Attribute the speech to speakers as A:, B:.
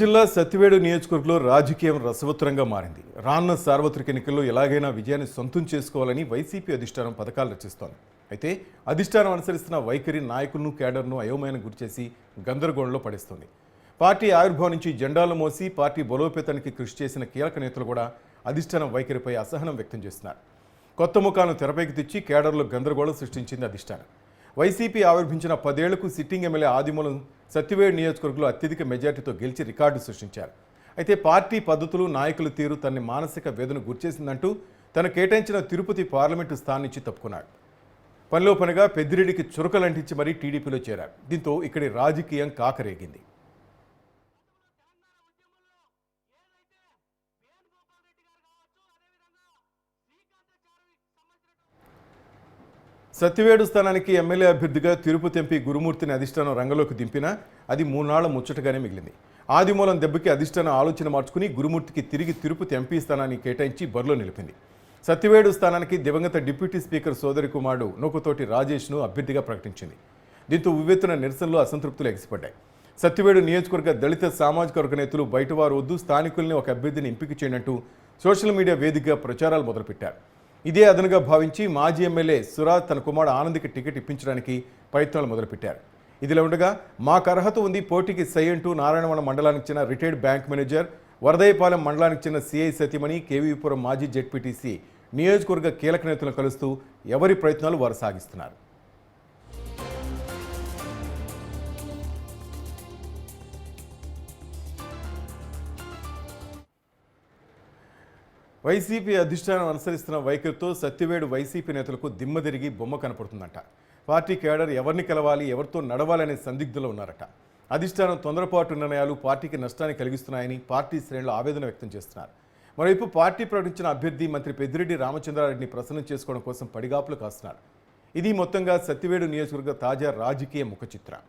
A: జిల్లా సత్తివేడు నియోజకవర్గంలో రాజకీయం రసవత్తరంగా మారింది. రానున్న సార్వత్రిక ఎన్నికల్లో ఎలాగైనా విజయాన్ని సొంతం చేసుకోవాలని వైసీపీ అధిష్టానం పథకాలు రచిస్తోంది. అయితే అధిష్టానం అనుసరిస్తున్న వైఖరి నాయకులను కేడర్ను అయోమయాన్ని గురిచేసి గందరగోళంలో పడేస్తోంది. పార్టీ ఆవిర్భావం నుంచి జెండాలు మోసి పార్టీ బలోపేతానికి కృషి చేసిన కీలక నేతలు కూడా అధిష్టానం వైఖరిపై అసహనం వ్యక్తం చేస్తున్నారు. కొత్త ముఖాలను తెరపైకి తెచ్చి కేడర్లో గందరగోళం సృష్టించింది అధిష్టానం. వైసీపీ ఆవిర్భించిన పదేళ్ళకు సిట్టింగ్ ఎమ్మెల్యే ఆదిమూలం సత్యవేడు నియోజకవర్గంలో అత్యధిక మెజార్టీతో గెలిచి రికార్డు సృష్టించారు. అయితే పార్టీ పద్ధతులు నాయకుల తీరు తన మానసిక వేదన గుర్చేసిందంటూ తను కేటాయించిన తిరుపతి పార్లమెంటు స్థానం నుంచి తప్పుకున్నాడు. పనిలో పనిగా పెద్దిరెడ్డికి చురకలంటించి మరీ టీడీపీలో చేరారు దీంతో ఇక్కడి రాజకీయం కాకరేగింది. సత్యవేడు స్థానానికి ఎమ్మెల్యే అభ్యర్థిగా తిరుపతి ఎంపీ గురుమూర్తిని అధిష్టానం రంగంలోకి దింపినా అది మూనాళ్ళ ముచ్చటగానే మిగిలింది. ఆదిమూలం దెబ్బకి అధిష్టానం ఆలోచన మార్చుకుని గురుమూర్తికి తిరిగి తిరుపతి ఎంపీ స్థానాన్ని కేటాయించి బరిలో నిలిపింది. సత్యవేడు స్థానానికి దివంగత డిప్యూటీ స్పీకర్ సోదరి కుమారుడు నూకతోటి రాజేష్ను అభ్యర్థిగా ప్రకటించింది. దీంతో ఉవ్వెత్తున నిరసనలు అసంతృప్తులు ఎగిసిపడ్డాయి. సత్యవేడు నియోజకవర్గ దళిత సామాజిక వర్గ నేతలు బయటవారు వద్దు స్థానికుల్ని ఒక అభ్యర్థిని ఎంపిక చేయనట్టు సోషల్ మీడియా వేదికగా ప్రచారాలు మొదలుపెట్టారు. ఇదే అదనుగా భావించి మాజీ ఎమ్మెల్యే సురాజ్ తన కుమారుడు ఆనంద్కి టికెట్ ఇప్పించడానికి ప్రయత్నాలు మొదలుపెట్టారు. ఇదిలా ఉండగా మాకు అర్హత ఉంది పోటీకి సై అంటూ నారాయణవనం మండలానికి చెందిన రిటైర్డ్ బ్యాంక్ మేనేజర్ వరదయపాలెం మండలానికి చెందిన సిఐ సతీమణి కేవీపురం మాజీ జెడ్పీటీసీ నియోజకవర్గ కీలక నేతలను కలుస్తూ ఎవరి ప్రయత్నాలు వారు సాగిస్తున్నారు. వైసీపీ అధిష్టానం అనుసరిస్తున్న వైఖరితో సత్యవేడు వైసీపీ నేతలకు దిమ్మ తిరిగి బొమ్మ కనపడుతుందట. పార్టీ కేడర్ ఎవరిని కలవాలి ఎవరితో నడవాలనే సందిగ్ధంలో ఉన్నారట. అధిష్టానం తొందరపాటు నిర్ణయాలు పార్టీకి నష్టాన్ని కలిగిస్తున్నాయని పార్టీ శ్రేణులు ఆవేదన వ్యక్తం చేస్తున్నారు. మరోవైపు పార్టీ ప్రకటించిన అభ్యర్థి మంత్రి పెద్దిరెడ్డి రామచంద్రారెడ్డిని ప్రసన్నం చేసుకోవడం కోసం పడిగాపులు కాస్తున్నారు. ఇది మొత్తంగా సత్యవేడు నియోజకవర్గ తాజా రాజకీయ ముఖ చిత్రం